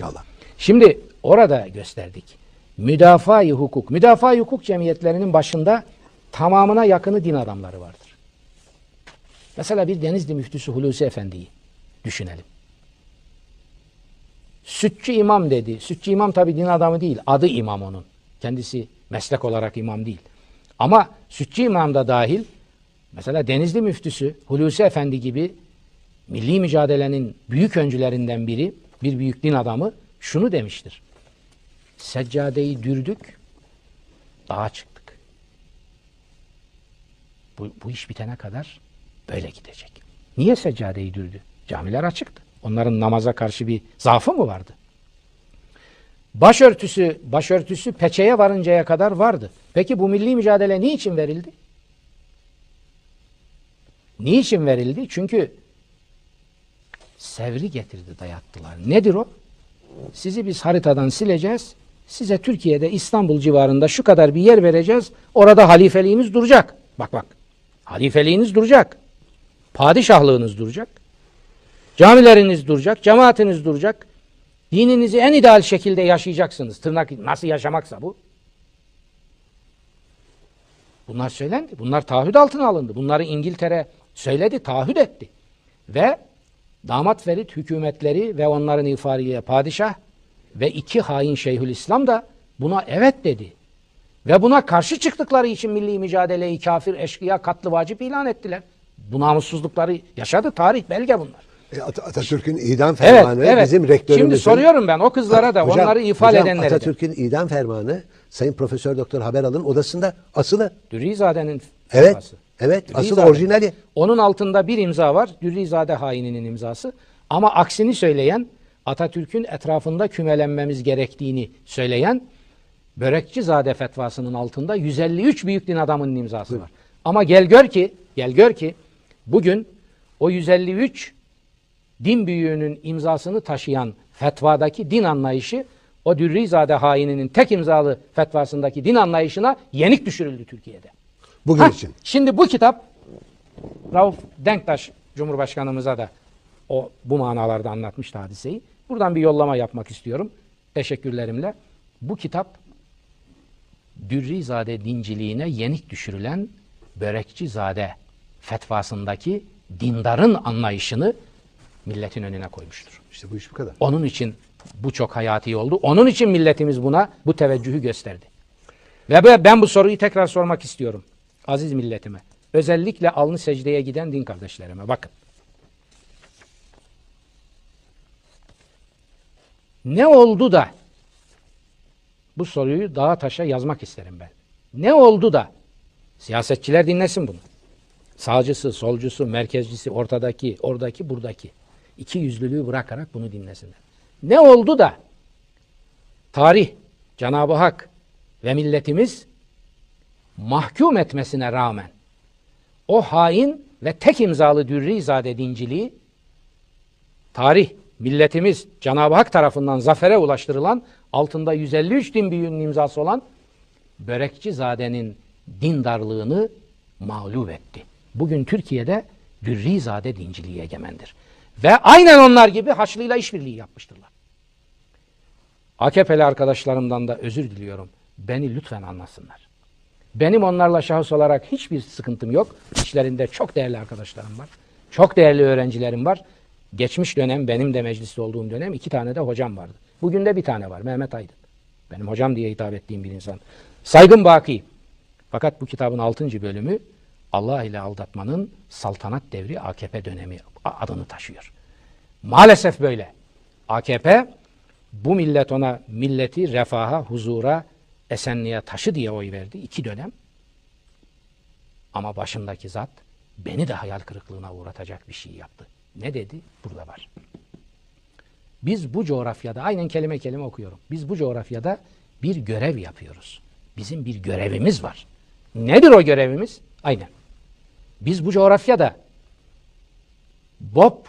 İnşallah. Şimdi orada gösterdik. Müdafaa-i hukuk. Müdafaa-i hukuk cemiyetlerinin başında tamamına yakını din adamları vardır. Mesela bir Denizli müftüsü Hulusi Efendi'yi düşünelim. Sütçü imam dedi. Sütçü imam tabi din adamı değil. Adı imam onun. Kendisi meslek olarak imam değil. Ama sütçü imam da dahil mesela Denizli müftüsü Hulusi Efendi gibi milli mücadelenin büyük öncülerinden biri, bir büyük din adamı şunu demiştir. Seccadeyi dürdük, dağa çıktık. Bu, bu iş bitene kadar böyle gidecek. Niye seccadeyi dürdü? Camiler açıktı. Onların namaza karşı bir zaafı mı vardı? Başörtüsü, başörtüsü peçeye varıncaya kadar vardı. Peki bu milli mücadele niçin verildi? Niçin verildi? Çünkü sevri getirdi dayattılar. Nedir o? Sizi biz haritadan sileceğiz. Size Türkiye'de İstanbul civarında şu kadar bir yer vereceğiz. Orada halifeliğiniz duracak. Bak bak. Halifeliğiniz duracak. Padişahlığınız duracak. Camileriniz duracak. Cemaatiniz duracak. Dininizi en ideal şekilde yaşayacaksınız. Tırnak nasıl yaşamaksa bu. Bunlar söylendi. Bunlar taahhüt altına alındı. Bunları İngiltere söyledi, taahhüt etti. Ve damat Ferit hükümetleri ve onların ifariye padişah ve iki hain Şeyhülislam da buna evet dedi. Ve buna karşı çıktıkları için milli mücadeleyi kafir, eşkıya, katlı vacip ilan ettiler. Bu namussuzlukları yaşadı. Tarih belge bunlar. E, At- Atatürk'ün idam Evet, fermanı evet. bizim rektörümüzün... Şimdi soruyorum ben o kızlara da Hocam, onları ifade edenlere de. Atatürk'ün idam fermanı Sayın Profesör Doktor Haberal'ın odasında asılı. Dürrizade'nin Evet. firması. Evet. Asıl orijinali. Onun altında bir imza var. Dürrizade haininin imzası. Ama aksini söyleyen Atatürk'ün etrafında kümelenmemiz gerektiğini söyleyen Börekçizade fetvasının altında 153 büyük din adamının imzası var. Ama gel gör ki, gel gör ki bugün o 153 din büyüğünün imzasını taşıyan fetvadaki din anlayışı o Dürrizade haininin tek imzalı fetvasındaki din anlayışına yenik düşürüldü Türkiye'de. Bugün Hah, için. Şimdi bu kitap Rauf Denktaş Cumhurbaşkanımıza da o bu manalarda anlatmıştı hadiseyi. Buradan bir yollama yapmak istiyorum. Teşekkürlerimle. Bu kitap Dürrizade dinciliğine yenik düşürülen Börekçizade fetvasındaki dindarın anlayışını milletin önüne koymuştur. İşte bu iş bu kadar. Onun için bu çok hayati oldu. Onun için milletimiz buna bu teveccühü gösterdi. Ve ben bu soruyu tekrar sormak istiyorum. Aziz milletime. Özellikle alnı secdeye giden din kardeşlerime. Bakın. Ne oldu da bu soruyu dağa taşa yazmak isterim ben. Ne oldu da siyasetçiler dinlesin bunu. Sağcısı, solcusu, merkezcisi, ortadaki, oradaki, buradaki. İki yüzlülüğü bırakarak bunu dinlesinler. Ne oldu da tarih, Cenab-ı Hak ve milletimiz mahkum etmesine rağmen o hain ve tek imzalı Dürrizade dinciliği tarih, milletimiz Cenab-ı Hak tarafından zafere ulaştırılan altında 153 din büyüğünün imzası olan Börekçizade'nin dindarlığını mağlup etti. Bugün Türkiye'de Dürrizade dinciliği egemendir. Ve aynen onlar gibi Haçlı'yla işbirliği yapmıştırlar. AKP'li arkadaşlarımdan da özür diliyorum. Beni lütfen anlasınlar. Benim onlarla şahıs olarak hiçbir sıkıntım yok. İçlerinde çok değerli arkadaşlarım var. Çok değerli öğrencilerim var. Geçmiş dönem benim de mecliste olduğum dönem iki tane de hocam vardı. Bugün de bir tane var Mehmet Aydın. Benim hocam diye hitap ettiğim bir insan. Saygın baki. Fakat bu kitabın 6. bölümü Allah ile aldatmanın saltanat devri AKP dönemi adını taşıyor. Maalesef böyle. AKP bu millet ona milleti refaha, huzura, esenliğe taşı diye oy verdi. iki dönem. Ama başındaki zat beni de hayal kırıklığına uğratacak bir şey yaptı. Ne dedi? Burada var. Biz bu coğrafyada, aynen kelime kelime okuyorum. Biz bu coğrafyada bir görev yapıyoruz. Bizim bir görevimiz var. Nedir o görevimiz? Aynen. Biz bu coğrafyada BOP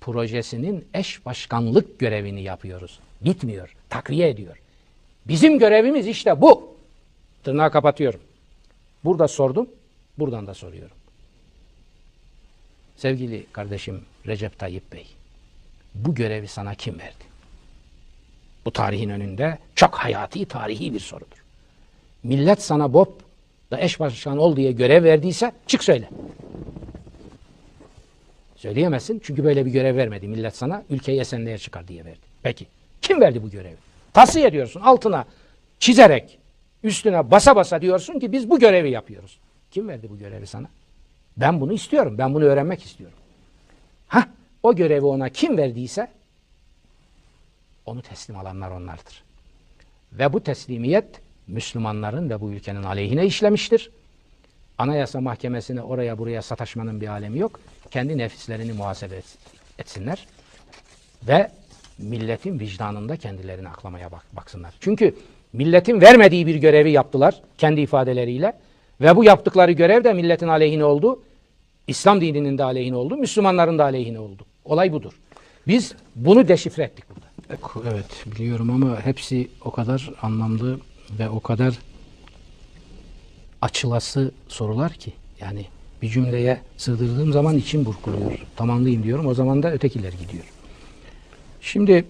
projesinin eş başkanlık görevini yapıyoruz. Bitmiyor, takviye ediyor. Bizim görevimiz işte bu. Tırnağı kapatıyorum. Burada sordum, buradan da soruyorum. Sevgili kardeşim Recep Tayyip Bey, bu görevi sana kim verdi? Bu tarihin önünde çok hayati, tarihi bir sorudur. Millet sana BOP da eş başkan ol diye görev verdiyse çık söyle. Söyleyemezsin çünkü böyle bir görev vermedi. Millet sana ülkeyi esenliğe çıkar diye verdi. Peki kim verdi bu görevi? Tavsiye ediyorsun altına çizerek üstüne basa basa diyorsun ki biz bu görevi yapıyoruz. Kim verdi bu görevi sana? Ben bunu istiyorum. Ben bunu öğrenmek istiyorum. Ha, o görevi ona kim verdiyse onu teslim alanlar onlardır. Ve bu teslimiyet Müslümanların ve bu ülkenin aleyhine işlemiştir. Anayasa Mahkemesi'ne oraya buraya sataşmanın bir alemi yok. Kendi nefislerini muhasebe et- etsinler. Ve milletin vicdanında kendilerini aklamaya bak baksınlar. Çünkü milletin vermediği bir görevi yaptılar kendi ifadeleriyle. Ve bu yaptıkları görev de milletin aleyhine oldu. İslam dininin de aleyhine oldu. Müslümanların da aleyhine oldu. Olay budur. Biz bunu deşifre ettik burada. Evet biliyorum ama hepsi o kadar anlamlı ve o kadar açılası sorular ki. Yani bir cümleye sığdırdığım zaman içim burkuluyor. Tamamlayayım diyorum o zaman da ötekiler gidiyor. Şimdi